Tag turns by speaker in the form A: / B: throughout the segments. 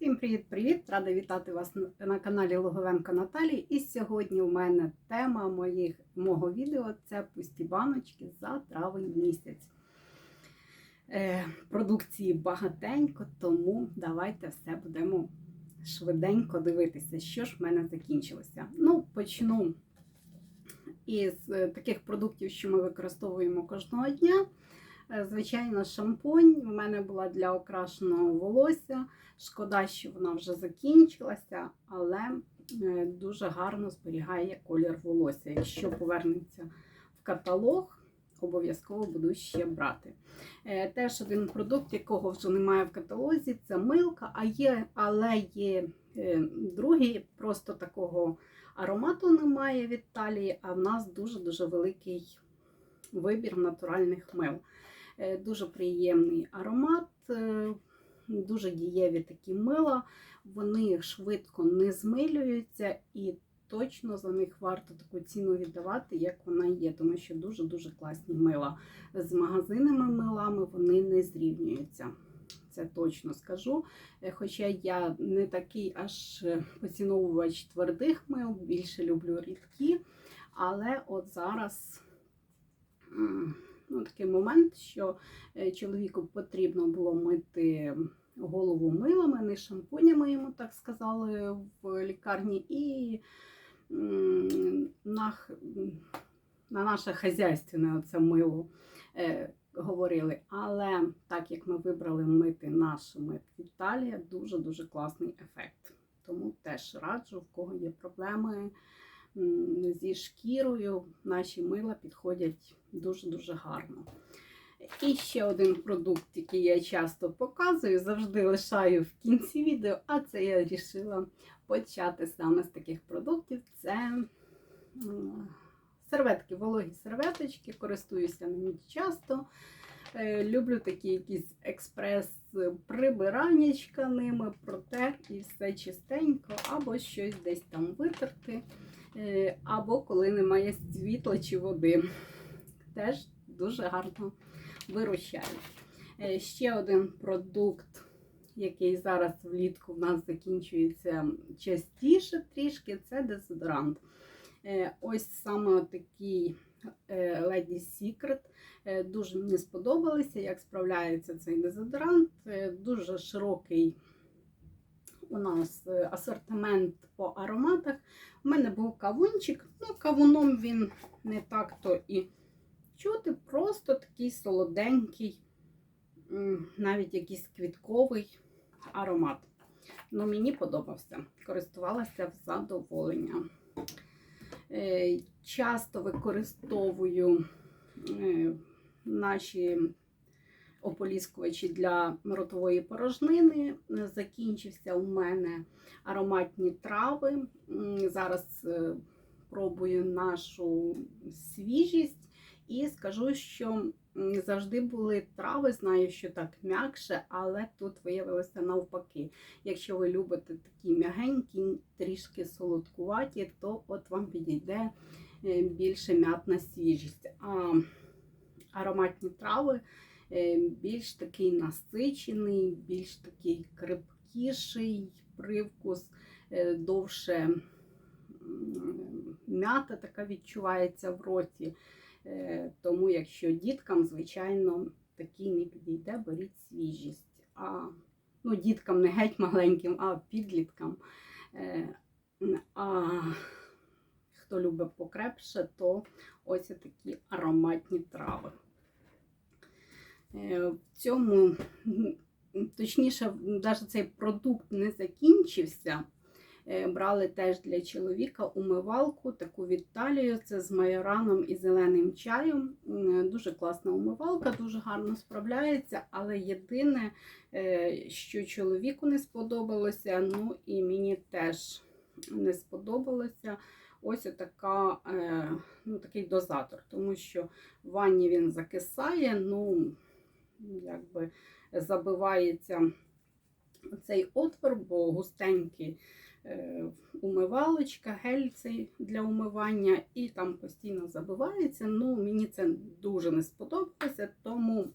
A: Всім привіт-привіт! Рада вітати вас на- на каналі Логовенко Наталі. І сьогодні у мене тема моїх, мого відео це пусті баночки за травень місяць. Е, продукції багатенько, тому давайте все будемо швиденько дивитися, що ж в мене закінчилося. Ну, почну із е, таких продуктів, що ми використовуємо кожного дня. Е, Звичайно, шампунь. У мене була для окрашеного волосся. Шкода, що вона вже закінчилася, але е, дуже гарно зберігає колір волосся. Якщо повернеться в каталог, обов'язково буду ще брати. Е, Теж один продукт, якого вже немає в каталозі, це милка, а є, але є е, другий, просто такого аромату немає в Італії, а в нас дуже-дуже великий вибір натуральних мил. Дуже приємний аромат, дуже дієві такі мила. Вони швидко не змилюються і точно за них варто таку ціну віддавати, як вона є, тому що дуже-дуже класні мила. З магазинними милами вони не зрівнюються. Це точно скажу. Е, Хоча я не такий аж е, поціновувач твердих мил, більше люблю рідкі. Але от зараз ну, такий момент, що е, чоловіку потрібно було мити голову милами, не шампунями, йому так сказали в лікарні, і на, на наше хазяйственне оце мило е, говорили. Але так як ми вибрали мити наш мит Італія, дуже-дуже класний ефект. Тому теж раджу, в кого є проблеми зі шкірою, наші мила підходять дуже-дуже гарно. І ще один продукт, який я часто показую, завжди лишаю в кінці відео, а це я вирішила почати саме з таких продуктів. Це серветки, вологі серветочки, користуюся ними часто. Е, Люблю такі якісь експрес-прибираннячка ними, протер і все чистенько, або щось десь там витерти, е, або коли немає світла чи води. Теж дуже гарно вирощають. Е, Ще один продукт, який зараз влітку в нас закінчується частіше трішки, це дезодорант. Е, Ось саме такий е, Lady Secret. Дуже мені сподобалося, як справляється цей дезодорант. Дуже широкий у нас асортимент по ароматах. У мене був кавунчик, ну кавуном він не так то і чути, просто такий солоденький, навіть якийсь квітковий аромат. Ну, мені подобався. Користувалася в задоволення. Е, Часто використовую е, наші ополіскувачі для ротової порожнини. Закінчився у мене ароматні трави. Зараз е, пробую нашу свіжість. І скажу, що завжди були трави, знаю, що так м'якше, але тут виявилося навпаки. Якщо ви любите такі м'ягенькі, трішки солодкуваті, то от вам підійде е, більше м'ятна свіжість. А ароматні трави е, більш такий насичений, більш такий крепкіший привкус, е, довше м'ята така відчувається в роті. Е, Тому, якщо діткам, звичайно, такий не підійде, беріть свіжість. А ну, діткам не геть маленьким, а підліткам. Е, А хто любить покрепше, то ось такі ароматні трави. Е, В цьому, точніше, навіть цей продукт не закінчився. Е, Брали теж для чоловіка умивалку, таку від Талію, це з майораном і зеленим чаєм. Дуже класна умивалка, дуже гарно справляється, але єдине, е, що чоловіку не сподобалося, ну і мені теж не сподобалося. Ось така, е, ну, такий дозатор, тому що в ванні він закисає, ну, якби забивається цей отвор, бо густенький умивалочка, гель цей для умивання, і там постійно забивається. Ну, мені це дуже не сподобалося, тому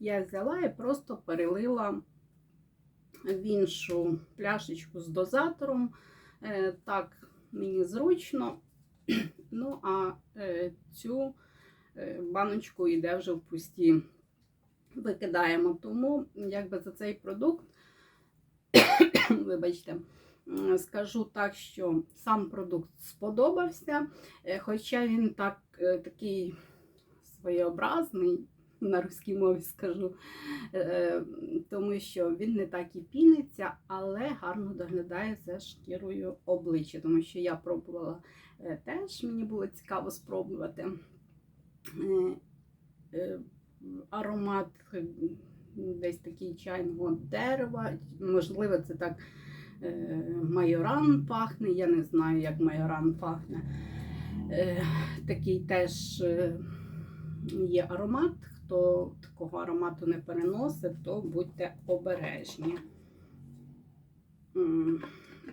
A: я взяла і просто перелила в іншу пляшечку з дозатором. Е, Так, мені зручно. Ну, а е, цю е, баночку йде вже в пусті. Викидаємо. Тому, якби за цей продукт, вибачте, скажу так, що сам продукт сподобався, е, хоча він так, е, такий своєобразний, на русській мові скажу, е, тому що він не так і піниться, але гарно доглядає за шкірою обличчя, тому що я пробувала теж, мені було цікаво спробувати. Аромат десь такий чайного дерева, можливо, це так майоран пахне, я не знаю, як майоран пахне. Е, Такий теж е, є аромат. Хто такого аромату не переносить, то будьте обережні.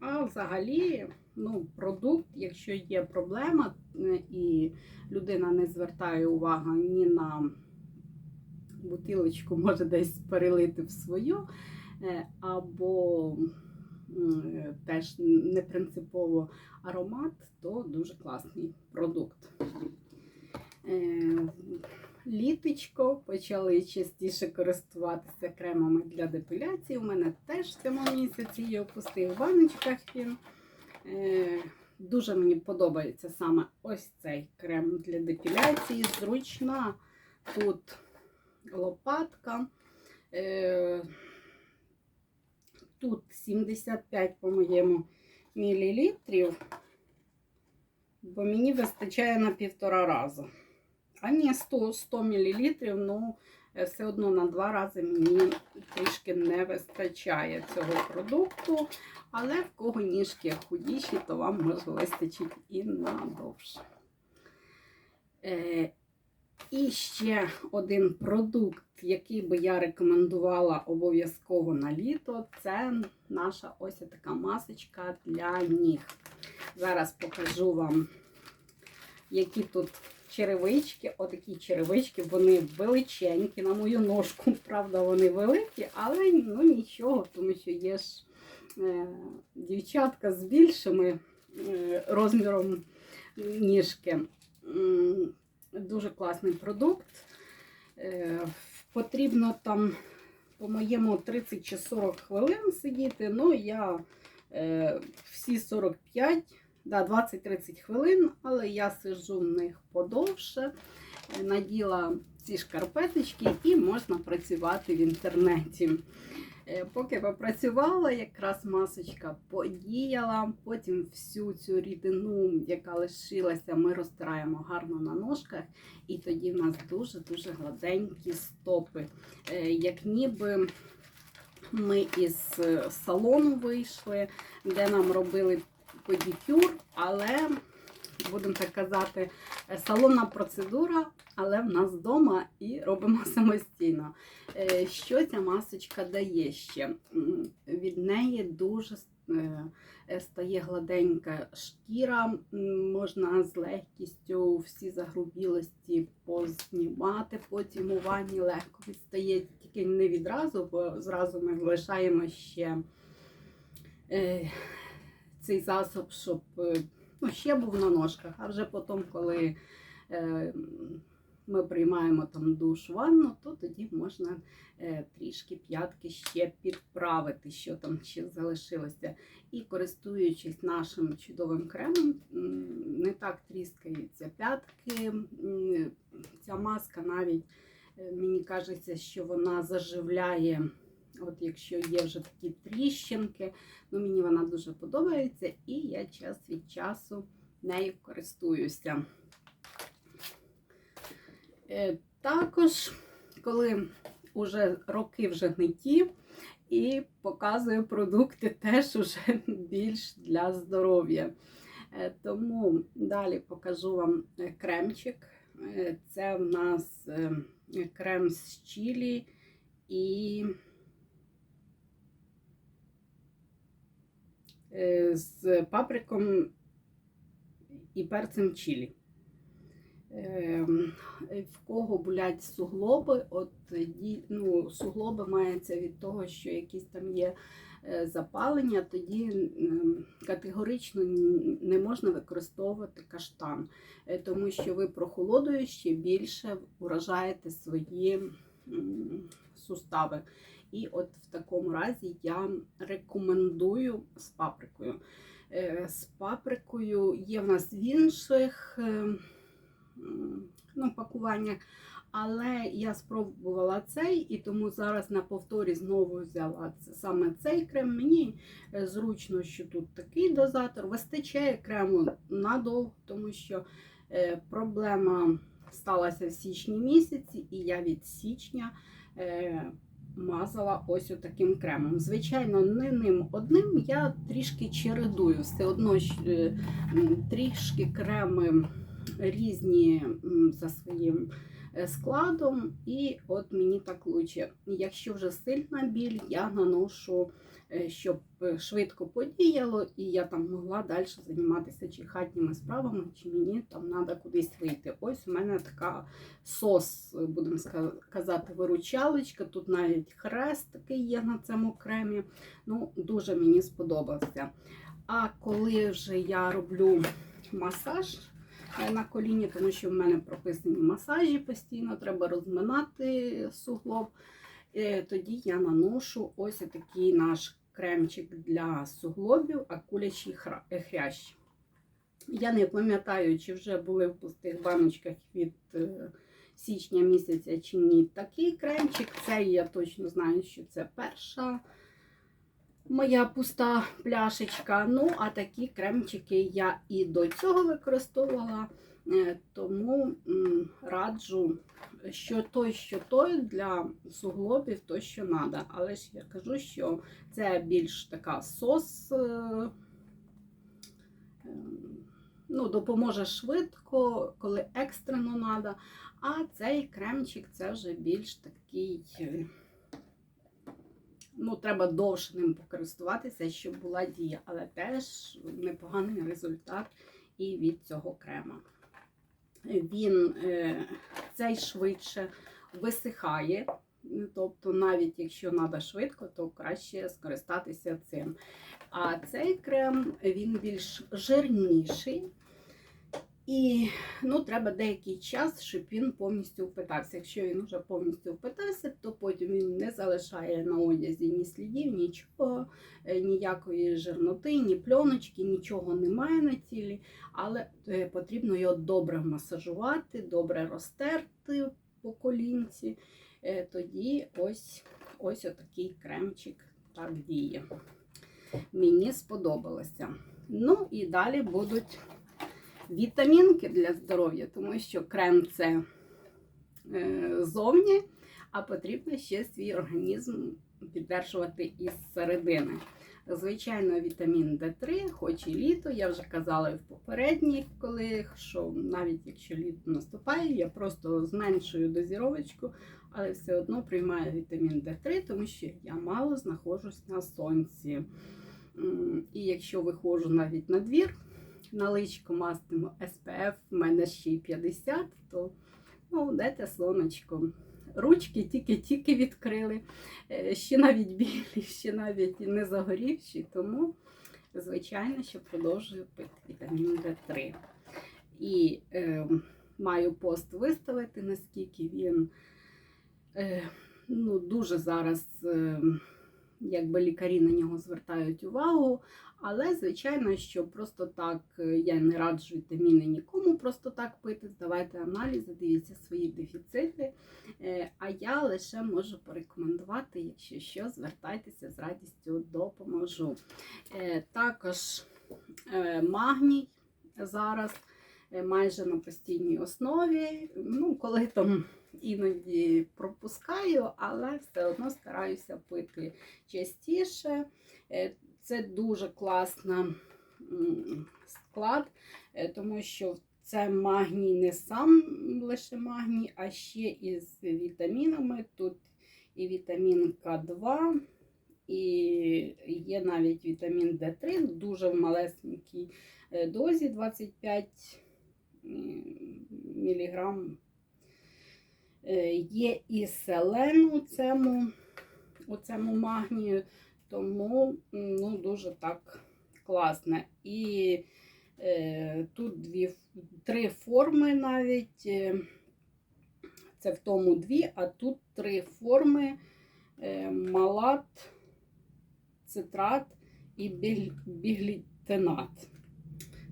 A: А взагалі, ну, продукт, якщо є проблема, е, і людина не звертає увагу ні на бутилочку, може десь перелити в свою, е, або е, теж не принципово аромат, то дуже класний продукт. Е, Літочко почали частіше користуватися кремами для депіляції. У мене теж в цьому місяці є в баночках він. Е, Дуже мені подобається саме ось цей крем для депіляції. Зручна тут лопатка. Е, Тут 75, по-моєму, мілілітрів, бо мені вистачає на півтора разу. А ні, 100, 100 мл, ну е, все одно на два рази мені трішки не вистачає цього продукту. Але в кого ніжки худіші, то вам може вистачить і надовше. І ще один продукт, який би я рекомендувала обов'язково на літо, це наша ось така масочка для ніг. Зараз покажу вам, які тут черевички. Отакі черевички, вони величенькі на мою ножку. Правда, вони великі, але ну нічого, тому що є ж е, дівчатка з більшими е, розміром ніжки. Дуже класний продукт. Е, Потрібно там, по-моєму, 30 чи 40 хвилин сидіти. Ну, я е, всі 45, да, 20-30 хвилин, але я сиджу в них подовше. Е, Наділа ці шкарпеточки і можна працювати в інтернеті. Е, Поки попрацювала, якраз масочка подіяла. Потім всю цю рідину, яка лишилася, ми розтираємо гарно на ножках, і тоді в нас дуже-дуже гладенькі стопи. Е, Як ніби ми із салону вийшли, де нам робили педикюр, але, будемо так казати, салонна процедура, але в нас вдома і робимо самостійно. Е, Що ця масочка дає ще? Від неї дуже е, е, стає гладенька шкіра, можна з легкістю всі загрубілості познімати, у ванні легко відстає, тільки не відразу, бо зразу ми лишаємо ще цей засоб, щоб ну, ще був на ножках, а вже потім, коли ми приймаємо там душ ванну, то тоді можна е, трішки п'ятки ще підправити, що там ще залишилося. І користуючись нашим чудовим кремом, не так тріскаються п'ятки. Ця маска навіть е, мені кажеться, що вона заживляє. От якщо є вже такі тріщинки, ну мені вона дуже подобається, і я час від часу нею користуюся. Е, Також, коли вже роки вже не ті, і показую продукти теж уже більш для здоров'я. Е, Тому далі покажу вам е, кремчик. Це в нас крем з чилі і з паприком і перцем чилі. Ем, В кого болять суглоби, от ну, суглоби мається від того, що якісь там є е, запалення, тоді ем, категорично не можна використовувати каштан, е, тому що ви прохолодою ще більше уражаєте свої сустави. І от в такому разі я рекомендую з паприкою. Е, З паприкою є в нас в інших е, м, ну, пакуваннях, але я спробувала цей, і тому зараз на повторі знову взяла саме цей крем. Мені е, зручно, що тут такий дозатор. Вистачає крему надовго, тому що е, проблема сталася в січні місяці, і я від січня. Е, Мазала ось таким кремом. Звичайно, не ним одним, я трішки чередую. Все одно трішки креми різні за своїм е, складом, і от мені так лучше. Якщо вже сильна біль, я наношу, е, щоб е, швидко подіяло, і я там могла далі займатися чи хатніми справами, чи мені там треба кудись вийти. Ось у мене така сос, будемо ска- казати, виручалочка. Тут навіть хрест такий є на цьому кремі. Ну, дуже мені сподобався. А коли вже я роблю масаж на коліні, тому що в мене прописані масажі постійно, треба розминати суглоб, е, тоді я наношу ось такий наш кремчик для суглобів, акулячий е, хрящ. Я не пам'ятаю, чи вже були в пустих баночках від е, січня місяця чи ні такий кремчик. Цей я точно знаю, що це перша моя пуста пляшечка. Ну, а такі кремчики я і до цього використовувала, е, тому раджу, що той, що той для суглобів, то що треба. Але ж я кажу, що це більш така сос. е, ем, Ну, допоможе швидко, коли екстрено треба. А цей кремчик це вже більш такий. Ну, треба довше ним покористуватися, щоб була дія, але теж непоганий результат і від цього крема. Він е, цей швидше висихає, тобто, навіть якщо треба швидко, то краще скористатися цим. А цей крем він більш жирніший. І ну, треба деякий час, щоб він повністю впитався. Якщо він вже повністю впитався, то потім він не залишає на одязі ні слідів, нічого, е, ніякої жирноти, ні пленочки, нічого немає на тілі. Але е, потрібно його добре масажувати, добре розтерти по колінці. Е, Тоді ось ось отакий кремчик так діє. Мені сподобалося. Ну і далі будуть вітамінки для здоров'я, тому що крем це е, зовні, а потрібно ще свій організм піддержувати із середини. Звичайно, вітамін D3, хоч і літо, я вже казала і в попередніх, коли що навіть якщо літо наступає, я просто зменшую дозіровочку, але все одно приймаю вітамін D3, тому що я мало знаходжусь на сонці. І якщо виходжу навіть на двір, на личко мастимо SPF, в мене ще й 50, то ну, дайте сонечко. Ручки тільки-тільки відкрили, е, ще навіть білі, ще навіть не загорівші, тому, звичайно, що продовжую пити вітамін D3. І е, маю пост виставити, наскільки він е, ну, дуже зараз, е, якби лікарі на нього звертають увагу. Але, звичайно, що просто так е, я не раджу вітаміни нікому просто так пити. Здавайте аналізи, дивіться свої дефіцити. Е, А я лише можу порекомендувати, якщо що, звертайтеся з радістю допоможу. Е, Також магній зараз майже на постійній основі. Ну, коли там іноді пропускаю, але все одно стараюся пити частіше. Це дуже класна склад, е, тому що це магній не сам лише магній, а ще із вітамінами. Тут і вітамін К2, і є навіть вітамін Д3, дуже в малесенькій е, дозі 25 міліграм е, є і селен у у цьому магнію, тому ну, дуже так класне. І е, тут дві, три форми навіть. е, Це в тому дві, а тут три форми: е, малат, цитрат і біг- біглітинат.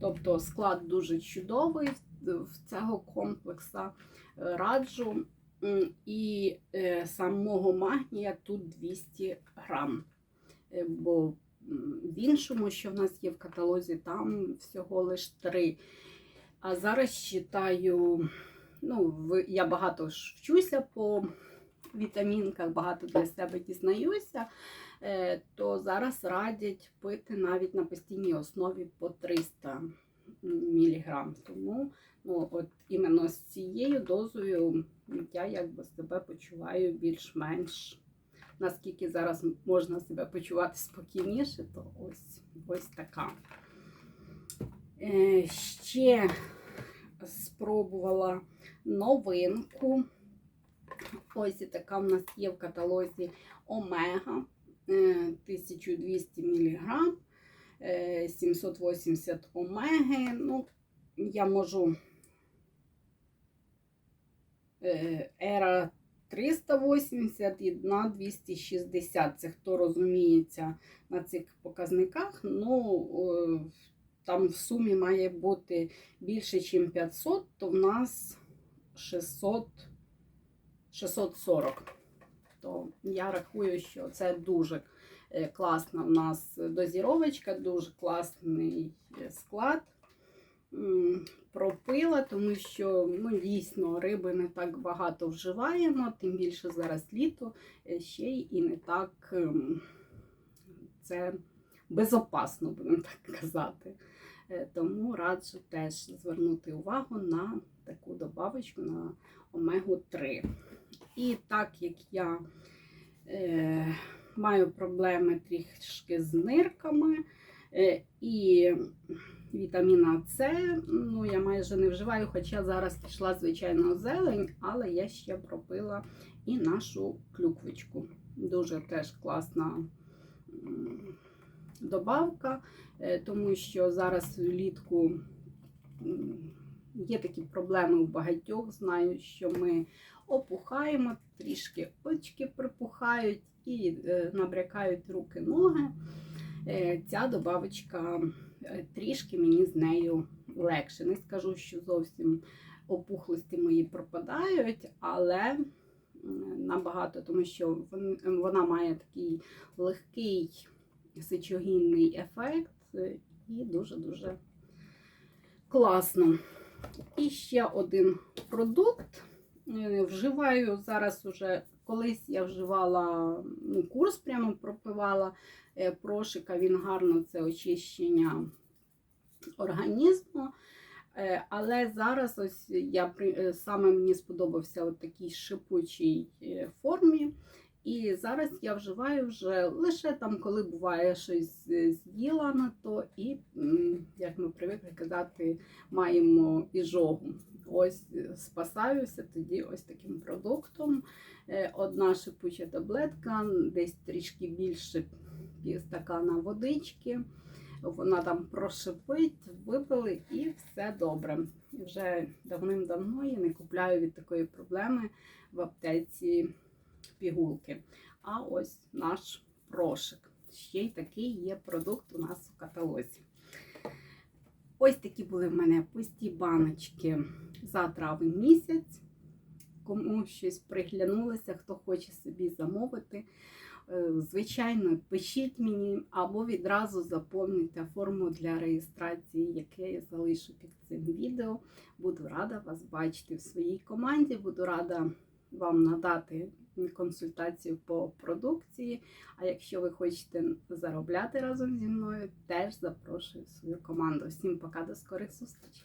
A: Тобто склад дуже чудовий в- в цього комплексу. Е, Раджу. І е, самого магнія тут 200 грам. Е, Бо в іншому, що в нас є в каталозі, там всього лише 3. А зараз читаю, ну, я багато вчуся по вітамінках, багато для себе дізнаюся, е, то зараз радять пити навіть на постійній основі по 300 мг. Тому ну, от іменно з цією дозою я якби себе почуваю більш-менш. Наскільки зараз можна себе почувати спокійніше, то ось, ось така. Е, ще спробувала новинку. Ось така в нас є в каталозі Омега е, 1200 мг, 780 омеги. Ну, я можу е, Ера 380 і на 260. Це хто розуміється на цих показниках. Ну, е, там в сумі має бути більше, ніж 500, то в нас 600, 640. То я рахую, що це дуже е, класна у нас дозіровочка, дуже класний склад. Пропила, тому що ну, дійсно риби не так багато вживаємо, тим більше зараз літо, е, ще й і не так ем, це безопасно, будемо так казати. Е, Тому раджу теж звернути увагу на таку добавочку на омегу-3. І так як я е, маю проблеми трішки з нирками і вітаміна С, ну я майже не вживаю, хоча зараз пішла звичайно зелень, але я ще пропила і нашу клюквичку. Дуже теж класна добавка, е, тому що зараз влітку є такі проблеми у багатьох. Знаю, що ми опухаємо, трішки очки припухають і е, набрякають руки, ноги. Е, Ця добавочка е, трішки мені з нею легше. Не скажу, що зовсім опухлості мої пропадають, але набагато, тому що вона має такий легкий сечогінний ефект е, і дуже-дуже класно. І ще один продукт. Е, Вживаю зараз уже, колись я вживала ну, курс, прямо пропивала е, прошика, він гарно це очищення організму. Е, Але зараз ось я е, саме мені сподобався от такій шипучій е, формі. І зараз я вживаю вже лише там, коли буває щось е, з'їла на то, і, як ми привикли казати, маємо іжогу. Ось е, спасаюся тоді ось таким продуктом. Е, Одна шипуча таблетка, десь трішки більше півстакана водички. Вона там прошипить, випили і все добре. Вже давним-давно я не купляю від такої проблеми в аптеці пігулки. А ось наш прошик. Ще й такий є продукт у нас у каталозі. Ось такі були в мене пусті баночки за травень місяць. Кому щось приглянулося, хто хоче собі замовити. Е, Звичайно, пишіть мені або відразу заповнюйте форму для реєстрації, яке я залишу під цим відео. Буду рада вас бачити в своїй команді. Буду рада вам надати консультацію по продукції. А якщо ви хочете заробляти разом зі мною, теж запрошую свою команду. Всім пока, до скорих зустрічей!